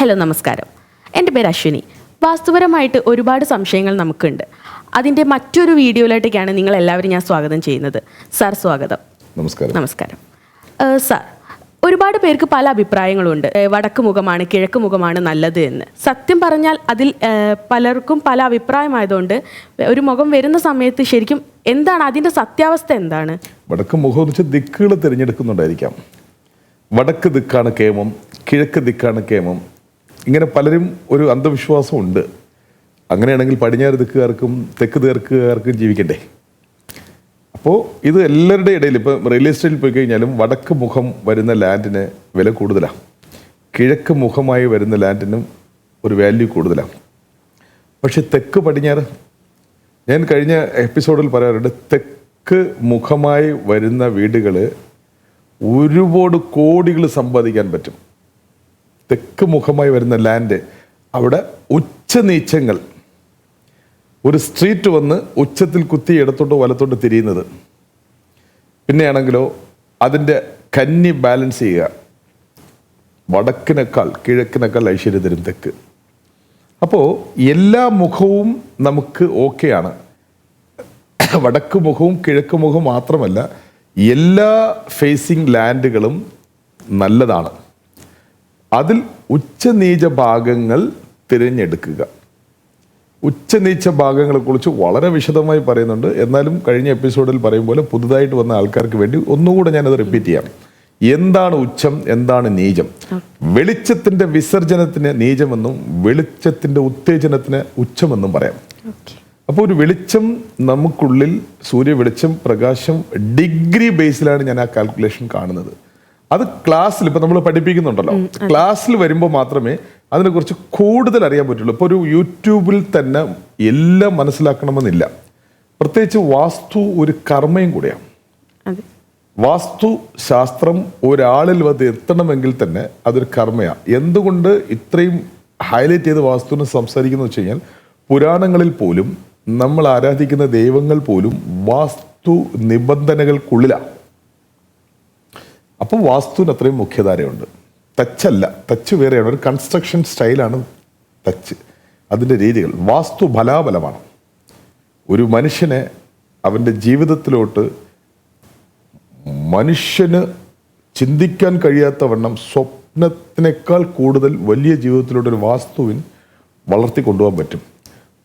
Hello നമസ്കാരം. എന്റെ പേര് അശ്വിനി. വാസ്തുപരമായിട്ട് ഒരുപാട് സംശയങ്ങൾ നമുക്കുണ്ട്. അതിന്റെ മറ്റൊരു വീഡിയോയിലോട്ടേക്കാണ് നിങ്ങൾ എല്ലാവരും ഞാൻ സ്വാഗതം ചെയ്യുന്നത്. സാർ സ്വാഗതം. നമസ്കാരം. നമസ്കാരം. സാർ ഒരുപാട് പേർക്ക് പല അഭിപ്രായങ്ങളുണ്ട്. വടക്ക് മുഖമാണ് കിഴക്ക് മുഖമാണ് നല്ലത് എന്ന്. സത്യം പറഞ്ഞാൽ അതിൽ പലർക്കും പല അഭിപ്രായമായതുകൊണ്ട് ഒരു മുഖം വരുന്ന സമയത്ത് ശരിക്കും എന്താണ് അതിന്റെ സത്യാവസ്ഥ എന്താണ്? വടക്ക് മുഖം വെച്ച് വെച്ചാൽ ദിക്കുകൾ തിരഞ്ഞെടുക്കുന്നുണ്ടായിരിക്കാം. വടക്ക് ദിക്കാണ് കേമം കിഴക്ക് ദിക്കാണ് കേമം. ഇങ്ങനെ പലരും ഒരു അന്ധവിശ്വാസം ഉണ്ട് അങ്ങനെയാണെങ്കിൽ പടിഞ്ഞാറ് ദിക്കുകാർക്കും തെക്ക് തീർക്കുകാർക്കും ജീവിക്കണ്ടേ? അപ്പോൾ ഇത് എല്ലാവരുടെ ഇടയിൽ ഇപ്പം റിയൽ എസ്റ്റേറ്റിൽ പോയി കഴിഞ്ഞാലും വടക്ക് മുഖം വരുന്ന ലാൻഡിന് വില കൂടുതലാണ് കിഴക്ക് മുഖമായി വരുന്ന ലാൻഡിനും ഒരു വാല്യൂ കൂടുതലാണ് പക്ഷേ തെക്ക് പടിഞ്ഞാറ് ഞാൻ കഴിഞ്ഞ എപ്പിസോഡിൽ പറയാറുണ്ട് തെക്ക് മുഖമായി വരുന്ന വീടുകൾ ഒരുപാട് കോടികൾ സമ്പാദിക്കാൻ പറ്റും. തെക്ക് മുഖമായി വരുന്ന ലാൻഡ് അവിടെ ഉച്ചനീച്ചങ്ങൾ ഒരു സ്ട്രീറ്റ് വന്ന് ഉച്ചത്തിൽ കുത്തി ഇടത്തോട്ട് വലത്തോട്ട് തിരിയുന്നത്. പിന്നെയാണെങ്കിലോ അതിന്റെ കന്നി ബാലൻസ് ചെയ്യുക. വടക്കിനേക്കാൾ കിഴക്കിനേക്കാൾ ഐശ്വര്യം തരും തെക്ക്. അപ്പോൾ എല്ലാ മുഖവും നമുക്ക് ഓക്കെയാണ് വടക്ക് മുഖവും കിഴക്ക് മുഖവും മാത്രമല്ല എല്ലാ ഫേസിങ് ലാൻഡുകളും നല്ലതാണ്. അതിൽ ഉച്ചനീച ഭാഗങ്ങൾ തിരഞ്ഞെടുക്കുക. ഉച്ചനീച്ച ഭാഗങ്ങളെ കുറിച്ച് വളരെ വിശദമായി പറയുന്നുണ്ട്. എന്നാലും കഴിഞ്ഞ എപ്പിസോഡിൽ പറയും പോലെ പുതുതായിട്ട് വന്ന ആൾക്കാർക്ക് വേണ്ടി ഒന്നുകൂടെ ഞാനത് റിപ്പീറ്റ് ചെയ്യാം. എന്താണ് ഉച്ചം? എന്താണ് നീചം? വെളിച്ചത്തിന്റെ വിസർജനത്തിന് നീചമെന്നും വെളിച്ചത്തിന്റെ ഉത്തേജനത്തിന് ഉച്ചമെന്നും പറയാം. അപ്പോൾ ഒരു വെളിച്ചം നമുക്കുള്ളിൽ സൂര്യ വെളിച്ചം പ്രകാശം ഡിഗ്രി ബേസിലാണ് ഞാൻ ആ കാൽക്കുലേഷൻ കാണുന്നത്. അത് ക്ലാസ്സിൽ ഇപ്പൊ നമ്മൾ പഠിപ്പിക്കുന്നുണ്ടല്ലോ. ക്ലാസ്സിൽ വരുമ്പോൾ മാത്രമേ അതിനെക്കുറിച്ച് കൂടുതൽ അറിയാൻ പറ്റുള്ളൂ. ഇപ്പോൾ ഒരു യൂട്യൂബിൽ തന്നെ എല്ലാം മനസ്സിലാക്കണമെന്നില്ല. പ്രത്യേകിച്ച് വാസ്തു ഒരു കർമ്മയും കൂടിയാണ്. വാസ്തു ശാസ്ത്രം ഒരാളിൽ വന്ന് എത്തണമെങ്കിൽ തന്നെ അതൊരു കർമ്മയാണ് എന്തുകൊണ്ട് ഇത്രയും ഹൈലൈറ്റ് ചെയ്ത് വാസ്തുവിനെ സംസാരിക്കുന്നു വെച്ച് കഴിഞ്ഞാൽ പുരാണങ്ങളിൽ പോലും നമ്മൾ ആരാധിക്കുന്ന ദൈവങ്ങൾ പോലും വാസ്തു നിബന്ധനകൾക്കുള്ളിലാണ് അപ്പം വാസ്തുവിന് അത്രയും മുഖ്യധാരയുണ്ട്. തച്ചല്ല തച്ച് വേറെയാണ്. ഒരു കൺസ്ട്രക്ഷൻ സ്റ്റൈലാണ് തച്ച് അതിന്റെ രീതികൾ. വാസ്തു ബലാബലമാണ്. ഒരു മനുഷ്യനെ അവന്റെ ജീവിതത്തിലോട്ട് മനുഷ്യന് ചിന്തിക്കാൻ കഴിയാത്ത വണ്ണം സ്വപ്നത്തിനേക്കാൾ കൂടുതൽ വലിയ ജീവിതത്തിലൂടെ ഒരു വാസ്തുവിൻ വളർത്തി കൊണ്ടുപോകാൻ പറ്റും.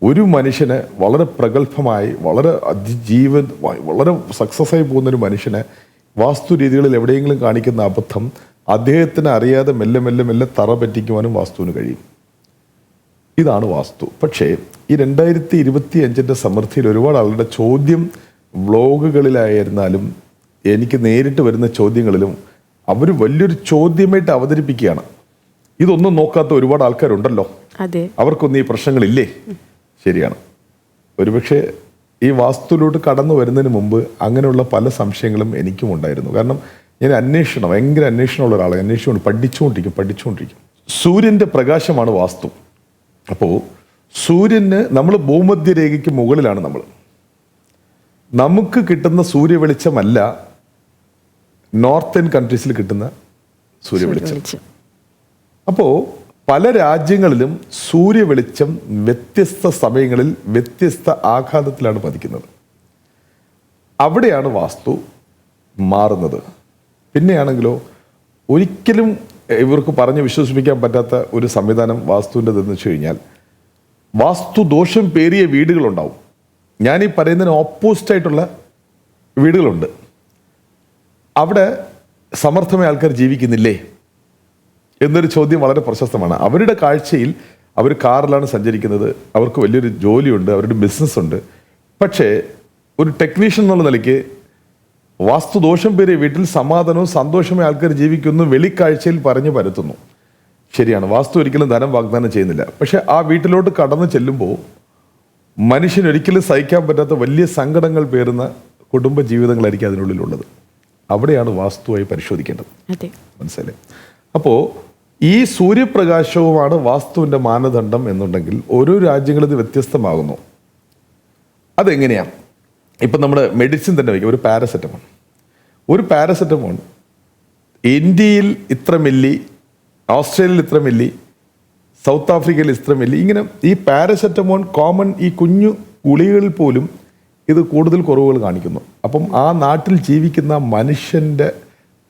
ഒരു മനുഷ്യനെ വളരെ പ്രഗത്ഭമായി വളരെ അതിജീവൻ വളരെ സക്സസ് ആയി പോകുന്ന ഒരു മനുഷ്യനെ വാസ്തു രീതികളിൽ എവിടെയെങ്കിലും കാണിക്കുന്ന അബദ്ധം അദ്ദേഹത്തിന് അറിയാതെ മെല്ലെ മെല്ലെ മെല്ലെ തറ പറ്റിക്കുവാനും വാസ്തുവിന് കഴിയും. ഇതാണ് വാസ്തു. പക്ഷേ ഈ രണ്ടായിരത്തി ഇരുപത്തി അഞ്ചിന്റെ സമൃദ്ധിയിൽ ഒരുപാട് ആളുടെ ചോദ്യം വ്ളോഗുകളിലായിരുന്നാലും എനിക്ക് നേരിട്ട് വരുന്ന ചോദ്യങ്ങളിലും അവർ വലിയൊരു ചോദ്യമായിട്ട് അവതരിപ്പിക്കുകയാണ്. ഇതൊന്നും നോക്കാത്ത ഒരുപാട് ആൾക്കാരുണ്ടല്ലോ. അതെ. അവർക്കൊന്നും ഈ പ്രശ്നങ്ങളില്ലേ? ശരിയാണ്. ഒരുപക്ഷെ ഈ വാസ്തുവിലോട്ട് കടന്നു വരുന്നതിന് മുമ്പ് അങ്ങനെയുള്ള പല സംശയങ്ങളും എനിക്കും ഉണ്ടായിരുന്നു. കാരണം ഞാൻ അന്വേഷണം ഭയങ്കര അന്വേഷണമുള്ള ഒരാളെ അന്വേഷിച്ചുകൊണ്ട് പഠിച്ചുകൊണ്ടിരിക്കും പഠിച്ചുകൊണ്ടിരിക്കും. സൂര്യന്റെ പ്രകാശമാണ് വാസ്തു. അപ്പോൾ സൂര്യന് നമ്മൾ ഭൂമധ്യരേഖയ്ക്ക് മുകളിലാണ് നമ്മൾ നമുക്ക് കിട്ടുന്ന സൂര്യവെളിച്ചമല്ല നോർത്തേൺ കൺട്രീസിൽ കിട്ടുന്ന സൂര്യവെളിച്ചം. വെളിച്ചം. അപ്പോൾ പല രാജ്യങ്ങളിലും സൂര്യ വെളിച്ചം വ്യത്യസ്ത സമയങ്ങളിൽ വ്യത്യസ്ത ആഘാതത്തിലാണ് പതിക്കുന്നത്. അവിടെയാണ് വാസ്തു മാറുന്നത്. പിന്നെയാണെങ്കിലോ ഒരിക്കലും ഇവർക്ക് പറഞ്ഞ് വിശ്വസിപ്പിക്കാൻ പറ്റാത്ത ഒരു സംവിധാനം വാസ്തുവിന്റെതെന്ന് വെച്ച് കഴിഞ്ഞാൽ വാസ്തു ദോഷം പേരിയ വീടുകളുണ്ടാവും. ഞാൻ ഈ പറയുന്നതിന് ഓപ്പോസിറ്റായിട്ടുള്ള വീടുകളുണ്ട്. അവിടെ സമർത്ഥമായ ആൾക്കാർ ജീവിക്കുന്നില്ലേ? എന്നൊരു ചോദ്യം വളരെ പ്രശസ്തമാണ്. അവരുടെ കാഴ്ചയിൽ അവർ കാറിലാണ് സഞ്ചരിക്കുന്നത്. അവർക്ക് വലിയൊരു ജോലിയുണ്ട് അവരുടെ ബിസിനസ് ഉണ്ട് പക്ഷേ ഒരു ടെക്നീഷ്യൻ എന്നുള്ള നിലയ്ക്ക് വാസ്തുദോഷം പേര് വീട്ടിൽ സമാധാനവും സന്തോഷമായി ആൾക്കാർ ജീവിക്കുന്നു വെളിക്കാഴ്ചയിൽ പറഞ്ഞു പരത്തുന്നു. ശരിയാണ് വാസ്തു ഒരിക്കലും ധനം വാഗ്ദാനം ചെയ്യുന്നില്ല. പക്ഷേ ആ വീട്ടിലോട്ട് കടന്നു ചെല്ലുമ്പോൾ മനുഷ്യൻ ഒരിക്കലും സഹിക്കാൻ പറ്റാത്ത വലിയ സങ്കടങ്ങൾ പേരുന്ന കുടുംബ ജീവിതങ്ങളായിരിക്കും അതിനുള്ളിലുള്ളത്. അവിടെയാണ് വാസ്തുവായി പരിശോധിക്കേണ്ടത്. മനസ്സിലായി അപ്പോൾ ഈ സൂര്യപ്രകാശവുമാണ് വാസ്തുവിന്റെ മാനദണ്ഡം എന്നുണ്ടെങ്കിൽ ഓരോ രാജ്യങ്ങളിൽ ഇത് വ്യത്യസ്തമാകുന്നു. അതെങ്ങനെയാണ് ഇപ്പം നമ്മൾ മെഡിസിൻ തന്നെ വയ്ക്കും ഒരു പാരസെറ്റമോൾ ഒരു പാരസെറ്റമോൾ ഇന്ത്യയിൽ ഇത്ര മില്ലി ഓസ്ട്രേലിയയിൽ ഇത്ര മില്ലി സൗത്ത് ആഫ്രിക്കയിൽ ഇത്ര മില്ലി ഇങ്ങനെ ഈ പാരസെറ്റമോൺ കോമൺ ഈ കുഞ്ഞു ഗുളികകളിൽ പോലും ഇത് കൂടുതൽ കുറവുകൾ കാണിക്കുന്നു. അപ്പം ആ നാട്ടിൽ ജീവിക്കുന്ന മനുഷ്യന്റെ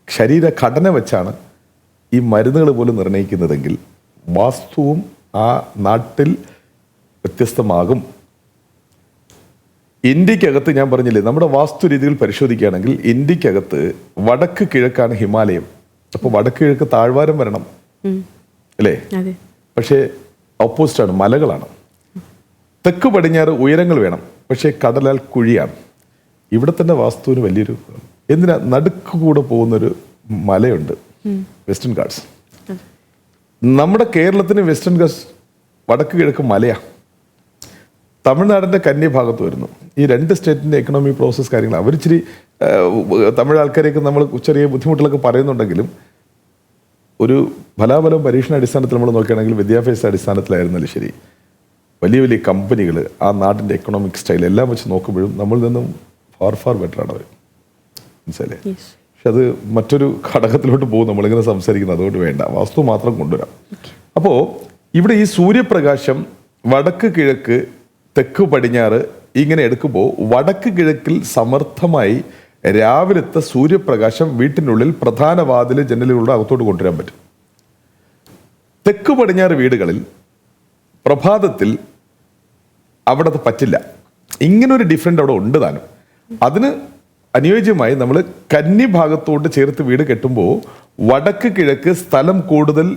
ശരീരഘടന വെച്ചാണ് ഈ മരുന്നുകൾ പോലും നിർണയിക്കുന്നതെങ്കിൽ വാസ്തുവും ആ നാട്ടിൽ വ്യത്യസ്തമാകും. ഇന്ത്യക്കകത്ത് ഞാൻ പറഞ്ഞില്ലേ നമ്മുടെ വാസ്തു രീതികൾ പരിശോധിക്കുകയാണെങ്കിൽ ഇന്ത്യക്കകത്ത് വടക്ക് കിഴക്കാണ് ഹിമാലയം. അപ്പോൾ വടക്ക് കിഴക്ക് താഴ്വാരം വരണം. അല്ലേ? പക്ഷേ ഓപ്പോസിറ്റാണ് മലകളാണ്. തെക്ക് പടിഞ്ഞാറ് ഉയരങ്ങൾ വേണം പക്ഷേ കടലാൽ കുഴിയാണ്. ഇവിടെ തന്നെ വാസ്തുവിന് വലിയൊരു എന്തിനാ നടുക്ക് കൂടെ പോകുന്നൊരു മലയുണ്ട്. വെസ്റ്റേൺ ഗാർഡ്സ് നമ്മുടെ കേരളത്തിന് വെസ്റ്റേൺ ഗാർഡ്സ് വടക്ക് കിഴക്ക് മലയാ. തമിഴ്നാടിന്റെ കന്യഭാഗത്ത് വരുന്നു. ഈ രണ്ട് സ്റ്റേറ്റിന്റെ എക്കണോമിക് പ്രോസസ് കാര്യങ്ങൾ അവരിച്ചിരി തമിഴ് ആൾക്കാരെയൊക്കെ നമ്മൾ ചെറിയ ബുദ്ധിമുട്ടുകളൊക്കെ പറയുന്നുണ്ടെങ്കിലും ഒരു ഫലാഫലം പരീക്ഷണ അടിസ്ഥാനത്തിൽ നമ്മൾ നോക്കുകയാണെങ്കിൽ വിദ്യാഭ്യാസ അടിസ്ഥാനത്തിലായിരുന്നാലും ശരി. വലിയ വലിയ കമ്പനികൾ ആ നാടിന്റെ എക്കണോമിക് സ്റ്റൈൽ എല്ലാം വെച്ച് നോക്കുമ്പോഴും നമ്മളിൽ നിന്നും ഫാർ ഫാർ ബെറ്ററാണ് ആണ് അവർ മനസ്സിലായില്ലേ? യെസ് പക്ഷെ അത് മറ്റൊരു ഘടകത്തിലോട്ട് പോകും നമ്മളിങ്ങനെ സംസാരിക്കുന്നത്. അതുകൊണ്ട് വേണ്ട. വാസ്തു മാത്രം കൊണ്ടുവരാം. അപ്പോൾ ഇവിടെ ഈ സൂര്യപ്രകാശം വടക്ക് കിഴക്ക് തെക്ക് പടിഞ്ഞാറ് ഇങ്ങനെ എടുക്കുമ്പോൾ വടക്ക് കിഴക്കിൽ സമർത്ഥമായി രാവിലത്തെ സൂര്യപ്രകാശം വീട്ടിനുള്ളിൽ പ്രധാന വാതിൽ ജനലുകളുടെ അകത്തോട്ട് കൊണ്ടുവരാൻ പറ്റും. തെക്ക് പടിഞ്ഞാറ് വീടുകളിൽ പ്രഭാതത്തിൽ അവിടെ അത് പറ്റില്ല. ഇങ്ങനൊരു ഡിഫറെന്റ് അവിടെ ഉണ്ട് താനും. അതിന് അനുയോജ്യമായി നമ്മൾ കന്നി ഭാഗത്തോട്ട് ചേർത്ത് വീട് കെട്ടുമ്പോൾ വടക്ക് കിഴക്ക് സ്ഥലം കൂടുതൽ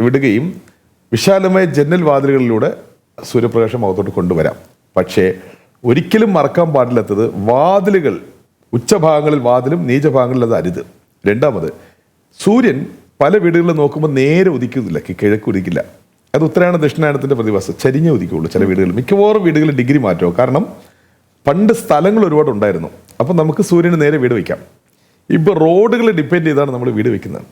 വിടുകയും വിശാലമായ ജന്നൽ വാതിലുകളിലൂടെ സൂര്യപ്രകാശം അകത്തോട്ട് കൊണ്ടുവരാം. പക്ഷേ ഒരിക്കലും മറക്കാൻ പാടില്ലാത്തത് വാതിലുകൾ ഉച്ചഭാഗങ്ങളിൽ വാതിലും നീചഭാഗങ്ങളിൽ അത് അരുത്. രണ്ടാമത് സൂര്യൻ പല വീടുകളിൽ നോക്കുമ്പോൾ നേരെ ഉദിക്കുന്നില്ല കിഴക്ക് ഉദിക്കില്ല. അത് ഉത്തരായണ ദക്ഷിണായണത്തിന്റെ പ്രതിഭാസം ചരിഞ്ഞേ ഉദിക്കുള്ളൂ ചില വീടുകളിൽ. മിക്കവാറും വീടുകളിൽ ഡിഗ്രി മാറ്റുമോ കാരണം പണ്ട് സ്ഥലങ്ങൾ ഒരുപാട് ഉണ്ടായിരുന്നു. അപ്പോൾ നമുക്ക് സൂര്യന് നേരെ വീട് വയ്ക്കാം ഇപ്പോൾ റോഡുകൾ ഡിപ്പെൻഡ് ചെയ്താണ് നമ്മൾ വീട് വയ്ക്കുന്നത്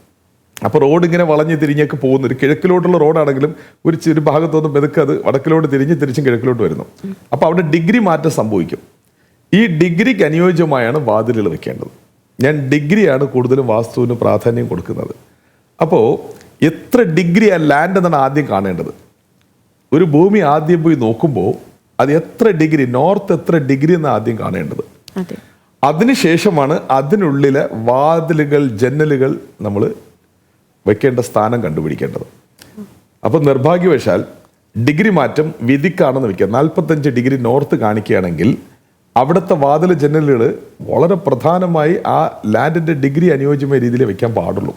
അപ്പോൾ റോഡ് ഇങ്ങനെ വളഞ്ഞ് തിരിഞ്ഞൊക്കെ പോകുന്ന. ഒരു കിഴക്കിലോട്ടുള്ള റോഡാണെങ്കിലും ഒരു ചെറു ഭാഗത്തൊന്നും മെതുക്കെ അത് വടക്കിലോട്ട് തിരിഞ്ഞ് തിരിച്ചും കിഴക്കിലോട്ട് വരുന്നു. അപ്പോൾ അവിടെ ഡിഗ്രി മാറ്റം സംഭവിക്കും. ഈ ഡിഗ്രിക്ക് അനുയോജ്യമായാണ് വാതിലുകൾ വെക്കേണ്ടത്. ഞാൻ ഡിഗ്രിയാണ് കൂടുതലും വാസ്തുവിന് പ്രാധാന്യം കൊടുക്കുന്നത്. അപ്പോൾ എത്ര ഡിഗ്രി ആ ലാൻഡ് എന്നാണ് ആദ്യം കാണേണ്ടത്. ഒരു ഭൂമി ആദ്യം പോയി നോക്കുമ്പോൾ അത് എത്ര ഡിഗ്രി നോർത്ത് എത്ര ഡിഗ്രി എന്ന് ആദ്യം കാണേണ്ടത്. അതെ. അതിനുശേഷമാണ് അതിനുള്ളിലെ വാതിലുകൾ ജനലുകൾ നമ്മൾ വെക്കേണ്ട സ്ഥാനം കണ്ടുപിടിക്കേണ്ടത്. അപ്പോൾ നിർഭാഗ്യവശാൽ ഡിഗ്രി മാറ്റം വിധിക്കാണെന്ന് വെക്കുക. നാൽപ്പത്തഞ്ച് ഡിഗ്രി നോർത്ത് കാണിക്കുകയാണെങ്കിൽ അവിടുത്തെ വാതിൽ ജനലുകൾ വളരെ പ്രധാനമായി ആ ലാൻഡിന്റെ ഡിഗ്രി അനുയോജ്യമായ രീതിയിൽ വെക്കാൻ പാടുള്ളൂ.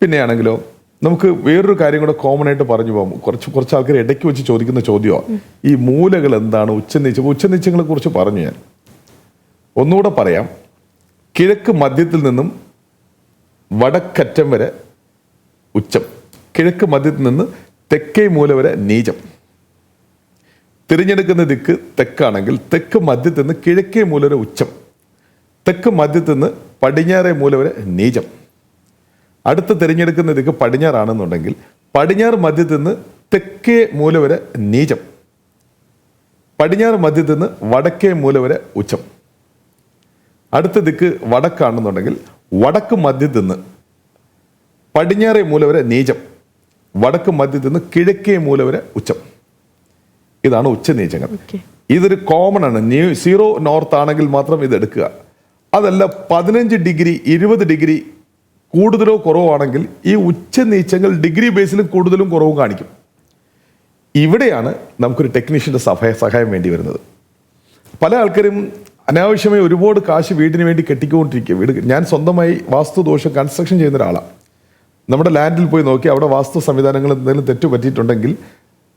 പിന്നെയാണെങ്കിലോ നമുക്ക് വേറൊരു കാര്യം കൂടെ കോമൺ ആയിട്ട് പറഞ്ഞു പോകും. കുറച്ച് കുറച്ച് ആൾക്കാർ ഇടയ്ക്ക് വെച്ച് ചോദിക്കുന്ന ചോദ്യമാണ് ഈ മൂലകൾ എന്താണ്? ഉച്ചനീച്ചം ഉച്ചനീച്ചങ്ങളെ കുറിച്ച് പറഞ്ഞു ഞാൻ. ഒന്നുകൂടെ പറയാം. കിഴക്ക് മധ്യത്തിൽ നിന്നും വടക്കറ്റം വരെ ഉച്ചം. കിഴക്ക് മധ്യത്തിൽ നിന്ന് തെക്കേ മൂല വരെ നീചം. തിരഞ്ഞെടുക്കുന്ന ദിക്ക് തെക്കാണെങ്കിൽ തെക്ക് മധ്യത്തിൽ നിന്ന് കിഴക്കേ മൂല വരെ ഉച്ചം. തെക്ക് മധ്യത്തിൽ നിന്ന് പടിഞ്ഞാറേ മൂല വരെ നീചം. അടുത്ത് തിരഞ്ഞെടുക്കുന്ന ദിക്ക് പടിഞ്ഞാറാണെന്നുണ്ടെങ്കിൽ പടിഞ്ഞാറ് മധ്യത്തിൽ നിന്ന് തെക്കേ മൂല വരെ നീചം. പടിഞ്ഞാറ് മധ്യത്തിൽ നിന്ന് വടക്കേ മൂല വരെ ഉച്ചം. അടുത്ത ദിക്ക് വടക്കാണെന്നുണ്ടെങ്കിൽ വടക്ക് മധ്യത്തിൽ നിന്ന് പടിഞ്ഞാറേ മൂല വരെ നീചം. വടക്ക് മധ്യത്തിൽ നിന്ന് കിഴക്കേ മൂല വരെ ഉച്ചം. ഇതാണ് ഉച്ച നീചങ്ങൾ. ഇതൊരു കോമൺ ആണ്. ന്യൂ സീറോ നോർത്ത് ആണെങ്കിൽ മാത്രം ഇത് എടുക്കുക. അതല്ല പതിനഞ്ച് ഡിഗ്രി ഇരുപത് ഡിഗ്രി കൂടുതലോ കുറവോ ആണെങ്കിൽ ഈ ഉച്ചനീച്ചങ്ങൾ ഡിഗ്രി ബേസിലും കൂടുതലും കുറവും കാണിക്കും. ഇവിടെയാണ് നമുക്കൊരു ടെക്നീഷ്യന്റെ സഹായ സഹായം വേണ്ടി വരുന്നത്. പല ആൾക്കാരും അനാവശ്യമായി ഒരുപാട് കാശ് വീടിന് വേണ്ടി കെട്ടിക്കൊണ്ടിരിക്കുക. വീട് ഞാൻ സ്വന്തമായി വാസ്തുദോഷം കൺസ്ട്രക്ഷൻ ചെയ്യുന്ന ഒരാളാണ് നമ്മുടെ ലാൻഡിൽ പോയി നോക്കി അവിടെ വാസ്തു സംവിധാനങ്ങൾ എന്തെങ്കിലും തെറ്റ് പറ്റിയിട്ടുണ്ടെങ്കിൽ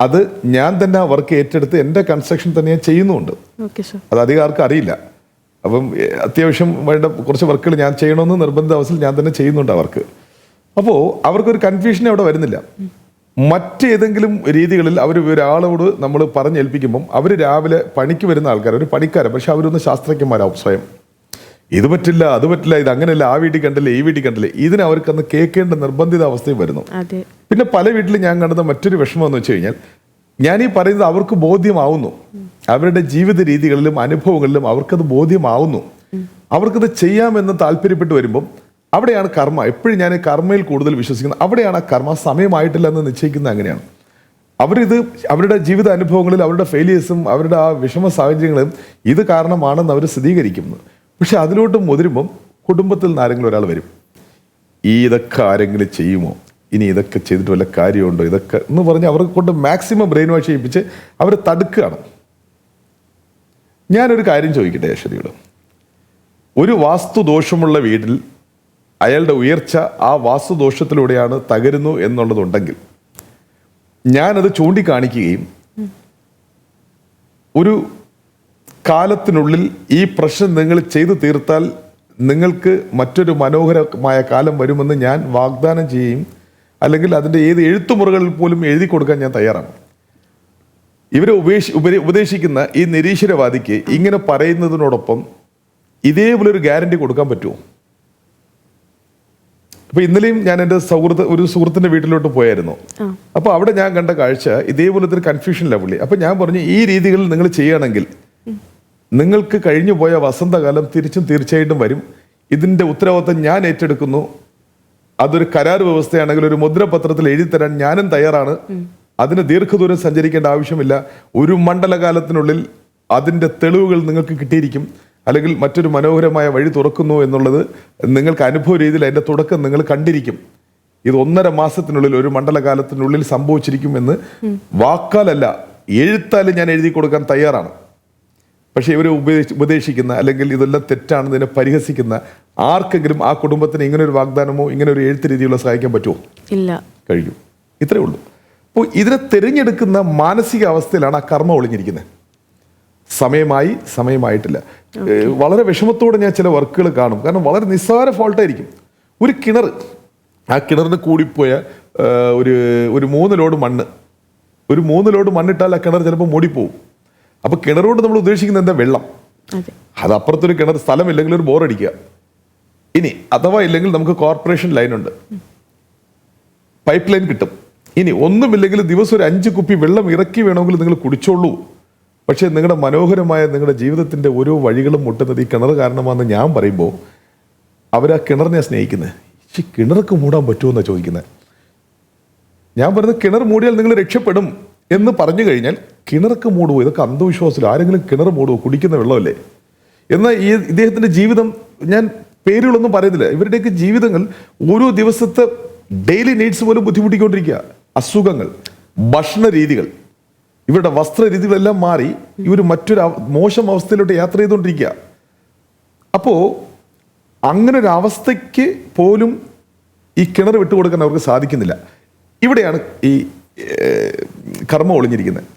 അത് ഞാൻ തന്നെ ആ വർക്ക് ഏറ്റെടുത്ത് എന്റെ കൺസ്ട്രക്ഷൻ തന്നെ ഞാൻ ചെയ്യുന്നുണ്ട്. അത് അധികം ആർക്കും അറിയില്ല. അപ്പം അത്യാവശ്യം വേണ്ട കുറച്ച് വർക്കുകൾ ഞാൻ ചെയ്യണമെന്ന് നിർബന്ധിത അവസ്ഥയിൽ ഞാൻ തന്നെ ചെയ്യുന്നുണ്ട് അവർക്ക്. അപ്പോൾ അവർക്കൊരു കൺഫ്യൂഷൻ അവിടെ വരുന്നില്ല. മറ്റേതെങ്കിലും രീതികളിൽ അവർ ഒരാളോട് നമ്മൾ പറഞ്ഞേൽപ്പിക്കുമ്പം അവർ രാവിലെ പണിക്ക് വരുന്ന ആൾക്കാർ ഒരു പണിക്കാരൻ പക്ഷെ അവരൊന്ന് ശാസ്ത്രജ്ഞന്മാരാവും സ്വയം. ഇത് പറ്റില്ല അത് പറ്റില്ല ഇത് അങ്ങനെയല്ല ആ വീട്ടിൽ കണ്ടില്ലേ ഈ വീട്ടിൽ കണ്ടില്ലേ ഇതിന് അവർക്ക് അന്ന് കേൾക്കേണ്ട നിർബന്ധിത അവസ്ഥയും വരുന്നു. പിന്നെ പല വീട്ടിലും ഞാൻ കണ്ടത് മറ്റൊരു വിഷമം എന്ന് വെച്ച് കഴിഞ്ഞാൽ ഞാൻ ഈ പറയുന്നത് അവർക്ക് ബോധ്യമാവുന്നു. അവരുടെ ജീവിത രീതികളിലും അനുഭവങ്ങളിലും അവർക്കത് ബോധ്യമാവുന്നു. അവർക്കത് ചെയ്യാമെന്ന് താല്പര്യപ്പെട്ട് വരുമ്പം അവിടെയാണ് കർമ്മ. എപ്പോഴും ഞാൻ കർമ്മയിൽ കൂടുതൽ വിശ്വസിക്കുന്നത് അവിടെയാണ് ആ കർമ്മ. സമയമായിട്ടില്ല എന്ന് നിശ്ചയിക്കുന്നത് അങ്ങനെയാണ്. അവരിത് അവരുടെ ജീവിത അനുഭവങ്ങളിൽ അവരുടെ ഫെയിലിയേഴ്സും അവരുടെ ആ വിഷമ സാഹചര്യങ്ങളും ഇത് കാരണമാണെന്ന് അവർ സ്ഥിരീകരിക്കുന്നു. പക്ഷെ അതിലോട്ട് മുതിരുമ്പം കുടുംബത്തിൽ നിന്ന് ആരെങ്കിലും ഒരാൾ വരും. ഈ ഇതൊക്കെ ആരെങ്കിലും ചെയ്യുമോ? ഇനി ഇതൊക്കെ ചെയ്തിട്ട് വല്ല കാര്യമുണ്ടോ? ഇതൊക്കെ എന്ന് പറഞ്ഞ് അവരെ കൊണ്ട് മാക്സിമം ബ്രെയിൻ വാഷ് ചെയ്യിപ്പിച്ച് അവർ തടുക്കുകയാണ്. ഞാനൊരു കാര്യം ചോദിക്കട്ടെ യശ്വതിയോട്. ഒരു വാസ്തുദോഷമുള്ള വീട്ടിൽ അയാളുടെ ഉയർച്ച ആ വാസ്തുദോഷത്തിലൂടെയാണ് തകരുന്നു എന്നുള്ളതുണ്ടെങ്കിൽ ഞാനത് ചൂണ്ടിക്കാണിക്കുകയും ഒരു കാലത്തിനുള്ളിൽ ഈ പ്രശ്നം നിങ്ങൾ ചെയ്തു തീർത്താൽ നിങ്ങൾക്ക് മറ്റൊരു മനോഹരമായ കാലം വരുമെന്ന് ഞാൻ വാഗ്ദാനം ചെയ്യുകയും അല്ലെങ്കിൽ അതിന്റെ ഏത് എഴുത്തുമുറകളിൽ പോലും എഴുതി കൊടുക്കാൻ ഞാൻ തയ്യാറാണ്. ഇവരെ ഉപേക്ഷ ഉപദേശിക്കുന്ന ഈ നിരീശ്വരവാദിക്ക് ഇങ്ങനെ പറയുന്നതിനോടൊപ്പം ഇതേപോലെ ഒരു ഗ്യാരണ്ടി കൊടുക്കാൻ പറ്റുമോ? അപ്പൊ ഇന്നലെയും ഞാൻ എന്റെ സൗഹൃദ ഒരു സുഹൃത്തിന്റെ വീട്ടിലോട്ട് പോയായിരുന്നു. അപ്പൊ അവിടെ ഞാൻ കണ്ട കാഴ്ച ഇതേപോലത്തെ ഒരു കൺഫ്യൂഷൻ ലെവലിൽ അപ്പൊ ഞാൻ പറഞ്ഞു ഈ രീതികളിൽ നിങ്ങൾ ചെയ്യുകയാണെങ്കിൽ നിങ്ങൾക്ക് കഴിഞ്ഞു പോയ വസന്തകാലം തിരിച്ചും തീർച്ചയായിട്ടും വരും. ഇതിന്റെ ഉത്തരവാദിത്തം ഞാൻ ഏറ്റെടുക്കുന്നു. അതൊരു കരാർ വ്യവസ്ഥയാണെങ്കിൽ ഒരു മുദ്രപത്രത്തിൽ എഴുതി തരാൻ ഞാനും തയ്യാറാണ്. അതിന് ദീർഘദൂരം സഞ്ചരിക്കേണ്ട ആവശ്യമില്ല. ഒരു മണ്ഡലകാലത്തിനുള്ളിൽ അതിന്റെ തെളിവുകൾ നിങ്ങൾക്ക് കിട്ടിയിരിക്കും. അല്ലെങ്കിൽ മറ്റൊരു മനോഹരമായ വഴി തുറക്കുന്നു എന്നുള്ളത് നിങ്ങൾക്ക് അനുഭവ രീതിയിൽ അതിന്റെ തുടക്കം നിങ്ങൾ കണ്ടിരിക്കും. ഇത് ഒന്നര മാസത്തിനുള്ളിൽ ഒരു മണ്ഡലകാലത്തിനുള്ളിൽ സംഭവിച്ചിരിക്കും എന്ന് വാക്കാലല്ല എഴുത്താലും ഞാൻ എഴുതി കൊടുക്കാൻ തയ്യാറാണ്. പക്ഷേ ഇവരെ ഉപദേശി ഉപദേശിക്കുന്ന അല്ലെങ്കിൽ ഇതെല്ലാം തെറ്റാണെന്ന് ഇതിനെ പരിഹസിക്കുന്ന ആർക്കെങ്കിലും ആ കുടുംബത്തിന് ഇങ്ങനെ ഒരു വാഗ്ദാനമോ ഇങ്ങനെ ഒരു എഴുത്ത് രീതിയിലോ സഹായിക്കാൻ പറ്റുമോ? ഇല്ല. കഴിയും. ഇത്രയേ ഉള്ളൂ. അപ്പോൾ ഇതിനെ തിരഞ്ഞെടുക്കുന്ന മാനസികാവസ്ഥയിലാണ് ആ കർമ്മ ഒളിഞ്ഞിരിക്കുന്നത്. സമയമായി സമയമായിട്ടില്ല. വളരെ വിഷമത്തോടെ ഞാൻ ചില വർക്കുകൾ കാണും. കാരണം വളരെ നിസ്സാര ഫോൾട്ടായിരിക്കും. ഒരു കിണർ ആ കിണറിന് കൂടിപ്പോയ ഒരു ഒരു മൂന്ന് ലോഡ് മണ്ണ്. ഒരു മൂന്ന് ലോഡ് മണ്ണിട്ടാൽ ആ കിണർ ചിലപ്പോൾ മൂടിപ്പോവും. അപ്പോൾ കിണറോട് നമ്മൾ ഉദ്ദേശിക്കുന്നത് എന്താ? വെള്ളം. അതെ. അപ്പുറത്തൊരു കിണർ സ്ഥലമില്ലെങ്കിൽ ഒരു ബോറടിക്കുക ഇനി അഥവാ ഇല്ലെങ്കിൽ നമുക്ക് കോർപ്പറേഷൻ ലൈനുണ്ട് പൈപ്പ് ലൈൻ കിട്ടും. ഇനി ഒന്നുമില്ലെങ്കിൽ ദിവസം ഒരു അഞ്ച് കുപ്പി വെള്ളം ഇറക്കി വേണമെങ്കിൽ നിങ്ങൾ കുടിച്ചോളൂ. പക്ഷേ നിങ്ങളുടെ മനോഹരമായ നിങ്ങളുടെ ജീവിതത്തിന്റെ ഓരോ വഴികളും മുട്ടുന്നത് ഈ കിണർ കാരണമാണെന്ന് ഞാൻ പറയുമ്പോൾ അവർ ആ കിണറിനെ സ്നേഹിക്കുന്നത് ഈ കിണർക്ക് മൂടാൻ പറ്റുമോ എന്നാണ് ചോദിക്കുന്നത് ഞാൻ പറയുന്നത് കിണർ മൂടിയാൽ നിങ്ങൾ രക്ഷപ്പെടും എന്ന് പറഞ്ഞു കഴിഞ്ഞാൽ കിണർക്ക് മൂടുമോ ഇതൊക്കെ അന്ധവിശ്വാസത്തിൽ ആരെങ്കിലും കിണർ മൂടുമോ കുടിക്കുന്ന വെള്ളമല്ലേ? എന്നാൽ ഈ ഇദ്ദേഹത്തിന്റെ ജീവിതം ഞാൻ പേരുകളൊന്നും പറയുന്നില്ല. ഇവരുടെയൊക്കെ ജീവിതങ്ങൾ ഓരോ ദിവസത്തെ ഡെയിലി നീഡ്സ് പോലും ബുദ്ധിമുട്ടിക്കൊണ്ടിരിക്കുക. അസുഖങ്ങൾ ഭക്ഷണ രീതികൾ ഇവരുടെ വസ്ത്രരീതികളെല്ലാം മാറി ഇവർ മറ്റൊരു മോശം അവസ്ഥയിലോട്ട് യാത്ര ചെയ്തുകൊണ്ടിരിക്കുക. അപ്പോൾ അങ്ങനെ ഒരു അവസ്ഥയ്ക്ക് പോലും ഈ കിണർ വിട്ടുകൊടുക്കാൻ അവർക്ക് സാധിക്കുന്നില്ല. ഇവിടെയാണ് ഈ കർമ്മം ഒളിഞ്ഞിരിക്കുന്നത്.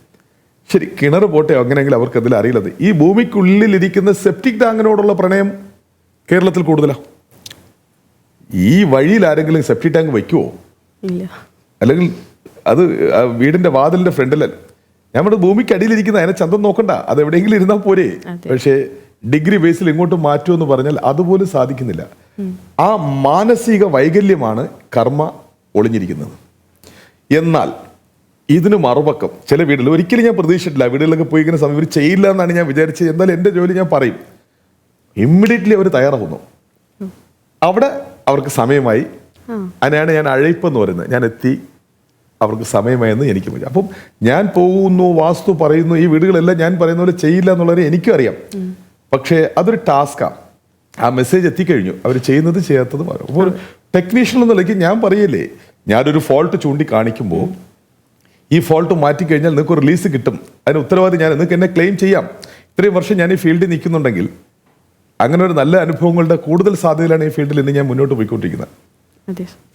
ശരി കിണർ പോട്ടെ അങ്ങനെയെങ്കിലും അവർക്ക് അതിൽ അറിയില്ലത്. ഈ ഭൂമിക്കുള്ളിലിരിക്കുന്ന സെപ്റ്റിക് ടാങ്കിനോടുള്ള പ്രണയം കേരളത്തിൽ കൂടുതലാണ് ഈ വഴിയിൽ ആരെങ്കിലും സെപ്റ്റിക് ടാങ്ക് വയ്ക്കുമോ ഇല്ല. അല്ലെങ്കിൽ അത് വീടിന്റെ വാതിലിന്റെ ഫ്രണ്ടിലല്ല നമ്മുടെ ഭൂമിക്ക് അടിയിലിരിക്കുന്ന അതിനെ ചന്തം നോക്കണ്ട. അത് എവിടെയെങ്കിലും ഇരുന്നാൽ പോരെ. പക്ഷേ ഡിഗ്രി ബേസിൽ ഇങ്ങോട്ട് മാറ്റുമെന്ന് പറഞ്ഞാൽ അതുപോലും സാധിക്കുന്നില്ല. ആ മാനസിക വൈകല്യമാണ് കർമ്മ ഒളിഞ്ഞിരിക്കുന്നത്. എന്നാൽ ഇതിന് മറുപക്കം ചില വീടുകൾ ഒരിക്കലും ഞാൻ പ്രതീക്ഷിച്ചിട്ടില്ല വീടുകളിലൊക്കെ പോയി ഇങ്ങനെ സമയം ഇവർ ചെയ്യില്ല എന്നാണ് ഞാൻ വിചാരിച്ചത്. എന്നാൽ എന്റെ ജോലി ഞാൻ പറയും. ഇമ്മീഡിയറ്റ്ലി അവർ തയ്യാറാവുന്നു. അവിടെ അവർക്ക് സമയമായി. അതിനാണ് ഞാൻ അഴയിപ്പെന്ന് പറയുന്നത്. ഞാൻ എത്തി അവർക്ക് സമയമായെന്ന് എനിക്ക് പറ്റും അപ്പം ഞാൻ പോകുന്നു വാസ്തു പറയുന്നു ഈ വീടുകളെല്ലാം ഞാൻ പറയുന്ന പോലെ ചെയ്യില്ല എന്നുള്ളത് എനിക്കും അറിയാം പക്ഷേ അതൊരു ടാസ്ക്കാണ് ആ മെസ്സേജ് എത്തിക്കഴിഞ്ഞു. അവർ ചെയ്യുന്നത് ചെയ്യാത്തത് മാറും അപ്പോൾ ഒരു ടെക്നീഷ്യൻ എന്ന നിലയ്ക്ക് ഞാൻ പറയല്ലേ ഞാനൊരു ഫോൾട്ട് ചൂണ്ടിക്കാണിക്കുമ്പോൾ ഈ ഫോൾട്ട് മാറ്റിക്കഴിഞ്ഞാൽ നിങ്ങൾക്ക് റിലീസ് കിട്ടും. അതിന് ഉത്തരവാദി ഞാൻ നിങ്ങൾക്ക് എന്നെ ക്ലെയിം ചെയ്യാം. ഇത്രയും വർഷം ഞാൻ ഈ ഫീൽഡിൽ നിൽക്കുന്നുണ്ടെങ്കിൽ അങ്ങനെ ഒരു നല്ല അനുഭവങ്ങളുടെ കൂടുതൽ സാധ്യതയിലാണ് ഈ ഫീൽഡിൽ ഇന്ന് ഞാൻ മുന്നോട്ട് പോയിക്കൊണ്ടിരിക്കുന്നത്.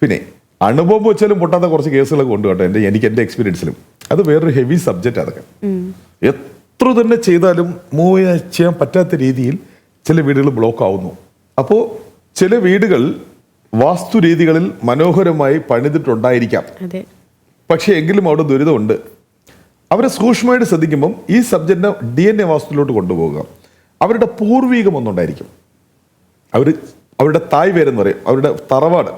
പിന്നെ അണുബോംബ് വെച്ചാലും പൊട്ടാത്ത കുറച്ച് കേസുകളൊക്കെ ഉണ്ട് കേട്ടോ എന്റെ എനിക്ക് എന്റെ എക്സ്പീരിയൻസിലും അത് വേറൊരു ഹെവി സബ്ജക്റ്റ് അതൊക്കെ. എത്ര തന്നെ ചെയ്താലും മൂവ് ചെയ്യാൻ പറ്റാത്ത രീതിയിൽ ചില വീടുകൾ ബ്ലോക്ക് ആവുന്നു. അപ്പോൾ ചില വീടുകൾ വാസ്തു രീതികളിൽ മനോഹരമായി പണിതിട്ടുണ്ടായിരിക്കാം. പക്ഷേ എങ്കിലും അവിടെ ദുരിതമുണ്ട്. അവരെ സൂക്ഷ്മമായിട്ട് ശ്രദ്ധിക്കുമ്പം ഈ സബ്ജക്റ്റിനെ ഡി എൻ എ വാസ്തുവിലോട്ട് കൊണ്ടുപോകുക അവരുടെ പൂർവീകം ഒന്നുണ്ടായിരിക്കും. അവർ അവരുടെ തായ് പേരെന്ന് പറയും. അവരുടെ തറവാട്.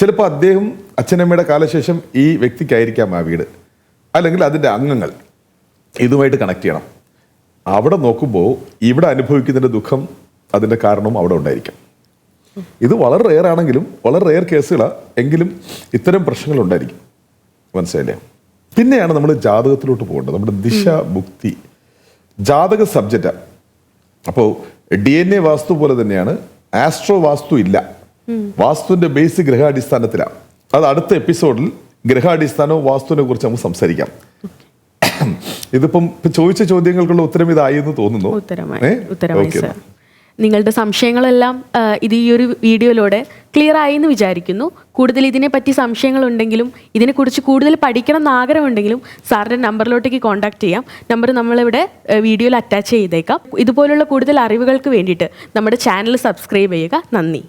ചിലപ്പോൾ അദ്ദേഹം അച്ഛനമ്മയുടെ കാലശേഷം ഈ വ്യക്തിക്കായിരിക്കാം ആ വീട്. അല്ലെങ്കിൽ അതിന്റെ അംഗങ്ങൾ ഇതുമായിട്ട് കണക്ട് ചെയ്യണം. അവിടെ നോക്കുമ്പോൾ ഇവിടെ അനുഭവിക്കുന്നതിന്റെ ദുഃഖം അതിന്റെ കാരണവും അവിടെ ഉണ്ടായിരിക്കും. ഇത് വളരെ റെയർ ആണെങ്കിലും വളരെ റെയർ കേസുകളാണ് എങ്കിലും ഇത്തരം പ്രശ്നങ്ങൾ ഉണ്ടായിരിക്കും. മനസ്സിലായില്ലേ? പിന്നെയാണ് നമ്മൾ ജാതകത്തിലോട്ട് പോകേണ്ടത്. നമ്മുടെ ദിശ മുക്തി ജാതക സബ്ജക്റ്റാണ് അപ്പോൾ ഡി എൻ എ വാസ്തു പോലെ തന്നെയാണ് ആസ്ട്രോ വാസ്തു ഇല്ല. വാസ്തുവിന്റെ ബേസ് ഗ്രഹാടിസ്ഥാനത്തിലാണ്. അത് അടുത്ത എപ്പിസോഡിൽ ഗ്രഹാടിസ്ഥാനവും വാസ്തുവിനെ കുറിച്ച് നമുക്ക് സംസാരിക്കാം. ഇതിപ്പം ചോദിച്ച ചോദ്യങ്ങൾക്കുള്ള ഉത്തരം ഇതായി എന്ന് തോന്നുന്നു. നിങ്ങളുടെ സംശയങ്ങളെല്ലാം ഇത് ഈ ഒരു വീഡിയോയിലൂടെ ക്ലിയർ ആയി എന്ന് വിചാരിക്കുന്നു. കൂടുതൽ ഇതിനെപ്പറ്റി സംശയങ്ങളുണ്ടെങ്കിലും ഇതിനെക്കുറിച്ച് കൂടുതൽ പഠിക്കണം എന്ന് ആഗ്രഹമുണ്ടെങ്കിലും സാറിന്റെ നമ്പറിലോട്ടേക്ക് കോൺടാക്ട് ചെയ്യാം. നമ്പർ നമ്മളിവിടെ വീഡിയോയിൽ അറ്റാച്ച് ചെയ്തേക്കാം. ഇതുപോലുള്ള കൂടുതൽ അറിവുകൾക്ക് വേണ്ടിയിട്ട് നമ്മുടെ ചാനൽ സബ്സ്ക്രൈബ് ചെയ്യുക. നന്ദി.